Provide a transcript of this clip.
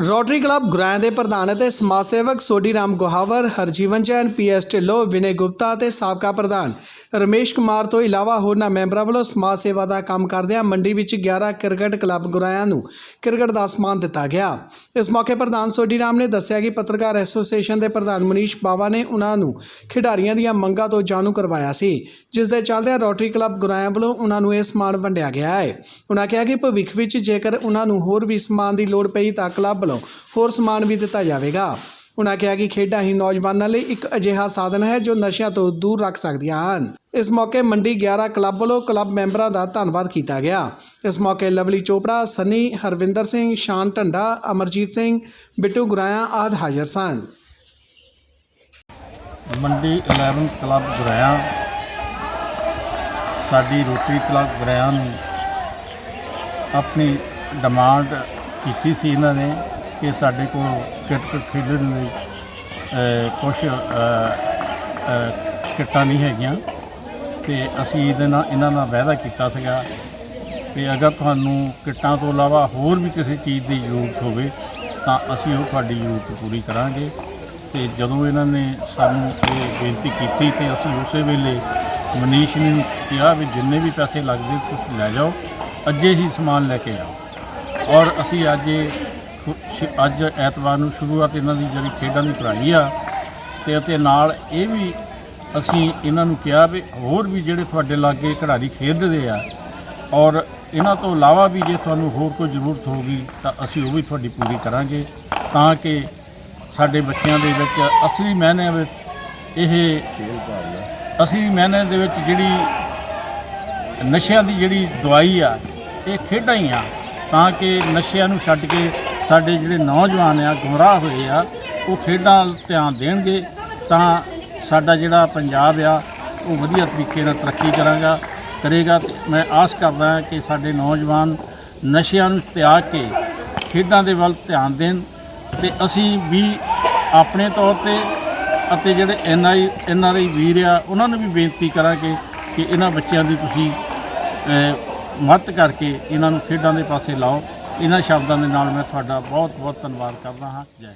Rotary club ਗੁਰਾਇਆ ਦੇ ਪ੍ਰਧਾਨ ਅਤੇ ਸਮਾਜ ਸੇਵਕ ਸੋਢੀ ਰਾਮ ਗੋਹਾਵਰ, ਹਰਜੀਵਨ ਜੈਨ ਪੀਐਸ ਢਿੱਲੋਂ, ਵਿਨੇ ਗੁਪਤਾ ਅਤੇ ਸਾਬਕਾ ਪ੍ਰਧਾਨ ਰਮੇਸ਼ ਕੁਮਾਰ ਤੋਂ ਇਲਾਵਾ ਹੋਰਨਾਂ ਮੈਂਬਰਾਂ ਵੱਲੋਂ ਸਮਾਜ ਸੇਵਾ ਦਾ ਕੰਮ ਕਰਦਿਆਂ ਮੰਡੀ ਵਿੱਚ 11 ਕ੍ਰਿਕਟ ਕਲੱਬ ਗੁਰਾਇਆਂ ਨੂੰ ਕ੍ਰਿਕਟ ਦਾ ਸਨਮਾਨ ਦਿੱਤਾ ਗਿਆ। ਇਸ ਮੌਕੇ ਪ੍ਰਧਾਨ ਸੋਢੀ ਰਾਮ ਨੇ ਦੱਸਿਆ ਕਿ ਪੱਤਰਕਾਰ ਐਸੋਸੀਏਸ਼ਨ ਦੇ ਪ੍ਰਧਾਨ ਮਨੀਸ਼ ਬਾਵਾ ਨੇ ਉਹਨਾਂ ਨੂੰ ਖਿਡਾਰੀਆਂ ਦੀਆਂ ਮੰਗਾਂ ਤੋਂ ਜਾਣੂ ਕਰਵਾਇਆ ਸੀ, ਜਿਸ ਦੇ ਚੱਲਦਿਆਂ ਰੋਟਰੀ ਕਲੱਬ ਗੁਰਾਇਆਂ ਵੱਲੋਂ ਉਹਨਾਂ ਨੂੰ ਇਹ ਸਮਾਨ ਵੰਡਿਆ ਗਿਆ ਹੈ। ਉਹਨਾਂ ਕਿਹਾ ਕਿ ਭਵਿੱਖ ਵਿੱਚ ਜੇਕਰ ਉਹਨਾਂ ਨੂੰ ਹੋਰ ਵੀ ਸਮਾਨ ਦੀ ਲੋੜ ਪਈ ਤਾਂ ਕਲੱਬ ਵੱਲੋਂ ਹੋਰ ਸਮਾਨ ਵੀ ਦਿੱਤਾ ਜਾਵੇਗਾ। ਉਹਨਾਂ ਕਿਹਾ ਕਿ ਖੇਡਾਂ ਹੀ ਨੌਜਵਾਨਾਂ ਲਈ ਇੱਕ ਅਜਿਹਾ ਸਾਧਨ ਹੈ ਜੋ ਨਸ਼ਿਆਂ ਤੋਂ ਦੂਰ ਰੱਖ ਸਕਦੀਆਂ ਹਨ। ਇਸ ਮੌਕੇ ਮੰਡੀ 11 ਕਲੱਬ ਵੱਲੋਂ ਕਲੱਬ ਮੈਂਬਰਾਂ ਦਾ ਧੰਨਵਾਦ ਕੀਤਾ ਗਿਆ। ਇਸ ਮੌਕੇ ਲਵਲੀ ਚੋਪੜਾ, ਸਨੀ ਹਰਵਿੰਦਰ ਸਿੰਘ, ਸ਼ਾਨ ਢੰਡਾ, ਅਮਰਜੀਤ ਸਿੰਘ, ਬਿੱਟੂ ਗੁਰਾਇਆ ਆਦਿ ਹਾਜ਼ਰ ਸਨ। ਮੰਡੀ 11 ਕਲੱਬ ਗੁਰਾਇਆ, ਸਾਡੀ ਰੋਟਰੀ ਕਲੱਬ ਗੁਰਾਇਆ ਨੂੰ ਆਪਣੀ ਡਿਮਾਂਡ ਕੀਤੀ ਸੀ ਇਹਨਾਂ ਨੇ ਕਿ ਸਾਡੇ ਕੋਲ ਕ੍ਰਿਕਟ ਖੇਡਣ ਲਈ ਕੁਝ ਕਿੱਟਾਂ ਨਹੀਂ ਹੈਗੀਆਂ। ਤੇ ਅਸੀਂ ਇਹਦੇ ਨਾਲ ਇਹਨਾਂ ਨਾਲ ਵਾਅਦਾ ਕੀਤਾ ਸੀਗਾ ਕਿ ਅਗਰ ਤੁਹਾਨੂੰ ਕਿੱਟਾਂ ਤੋਂ ਇਲਾਵਾ ਹੋਰ ਵੀ ਕਿਸੇ ਚੀਜ਼ ਦੀ ਜ਼ਰੂਰਤ ਹੋਵੇ, ਤਾਂ ਅਸੀਂ ਉਹ ਤੁਹਾਡੀ ਜ਼ਰੂਰਤ ਪੂਰੀ ਕਰਾਂਗੇ। ਤੇ ਜਦੋਂ ਇਹਨਾਂ ਨੇ ਸਾਨੂੰ ਇਹ ਬੇਨਤੀ ਕੀਤੀ ਤੇ ਅਸੀਂ ਉਸੇ ਵੇਲੇ ਮਨੀਸ਼ ਨੂੰ ਕਿਹਾ ਵੀ ਜਿੰਨੇ ਵੀ ਪੈਸੇ ਲੱਗਦੇ ਤੁਸੀਂ ਲੈ ਜਾਓ, ਅੱਜੇ ਹੀ ਸਮਾਨ ਲੈ ਕੇ ਆਓ। ਔਰ ਅਸੀਂ ਅੱਜ ਖੁ- ਸ਼- ਅੱਜ ਐਤਵਾਰ ਨੂੰ ਸ਼ੁਰੂਆਤ ਇਹਨਾਂ ਦੀ ਜਿਹੜੀ ਖੇਡਾਂ ਦੀ ਕਰਾਈ ਆ, ਤੇ ਅਤੇ ਨਾਲ ਇਹ ਵੀ ਅਸੀਂ ਇਹਨਾਂ ਨੂੰ ਕਿਹਾ ਵੀ ਹੋਰ ਵੀ ਜਿਹੜੇ ਤੁਹਾਡੇ ਲਾਗੇ ਖਿਡਾਰੀ ਖੇਡਦੇ ਆ ਔਰ ਇਹਨਾਂ ਤੋਂ ਇਲਾਵਾ ਵੀ ਜੇ ਤੁਹਾਨੂੰ ਹੋਰ ਕੋਈ ਜ਼ਰੂਰਤ ਹੋਊਗੀ ਤਾਂ ਅਸੀਂ ਉਹ ਵੀ ਤੁਹਾਡੀ ਪੂਰੀ ਕਰਾਂਗੇ ਤਾਂ ਕਿ ਸਾਡੇ ਬੱਚਿਆਂ ਦੇ ਵਿੱਚ ਅਸਲੀ ਮਾਇਨੇ ਵਿੱਚ ਇਹ ਅਸਲੀ ਮਾਇਨੇ ਦੇ ਵਿੱਚ ਜਿਹੜੀ ਨਸ਼ਿਆਂ ਦੀ ਜਿਹੜੀ ਦਵਾਈ ਆ, ਇਹ ਖੇਡਾਂ ਹੀ ਆ ਤਾਂ ਕਿ ਨਸ਼ਿਆਂ ਨੂੰ ਛੱਡ ਕੇ ਸਾਡੇ ਜਿਹੜੇ ਨੌਜਵਾਨ ਆ, ਗੁੰਮਰਾਹ ਹੋਏ ਆ, ਉਹ ਖੇਡਾਂ ਧਿਆਨ ਦੇਣਗੇ ਤਾਂ ਸਾਡਾ ਜਿਹੜਾ ਪੰਜਾਬ ਆ ਉਹ ਵਧੀਆ ਤਰੀਕੇ ਨਾਲ ਤਰੱਕੀ ਕਰਾਂਗਾ ਕਰੇਗਾ ਤੇ ਮੈਂ ਆਸ ਕਰਦਾ ਹਾਂ ਕਿ ਸਾਡੇ ਨੌਜਵਾਨ ਨਸ਼ਿਆਂ ਨੂੰ ਤਿਆਗ ਕੇ ਖੇਡਾਂ ਦੇ ਵੱਲ ਧਿਆਨ ਦੇਣ ਤੇ ਅਸੀਂ ਵੀ ਆਪਣੇ ਤੌਰ ਤੇ ਅਤੇ ਜਿਹੜੇ ਐਨ ਆਈ ਐਨ ਆਰ ਆਈ ਵੀਰ ਆ ਉਹਨਾਂ ਨੂੰ ਵੀ ਬੇਨਤੀ ਕਰਾਂਗੇ ਕਿ ਇਹਨਾਂ ਬੱਚਿਆਂ ਦੀ ਤੁਸੀਂ ਅ, ਮਦਦ ਕਰਕੇ ਇਹਨਾਂ ਨੂੰ ਖੇਡਾਂ ਦੇ ਪਾਸੇ ਲਾਓ। ਇਹਨਾਂ ਸ਼ਬਦਾਂ ਦੇ ਨਾਲ ਮੈਂ ਤੁਹਾਡਾ ਬਹੁਤ ਬਹੁਤ ਧੰਨਵਾਦ ਕਰਦਾ ਹਾਂ। ਜੈ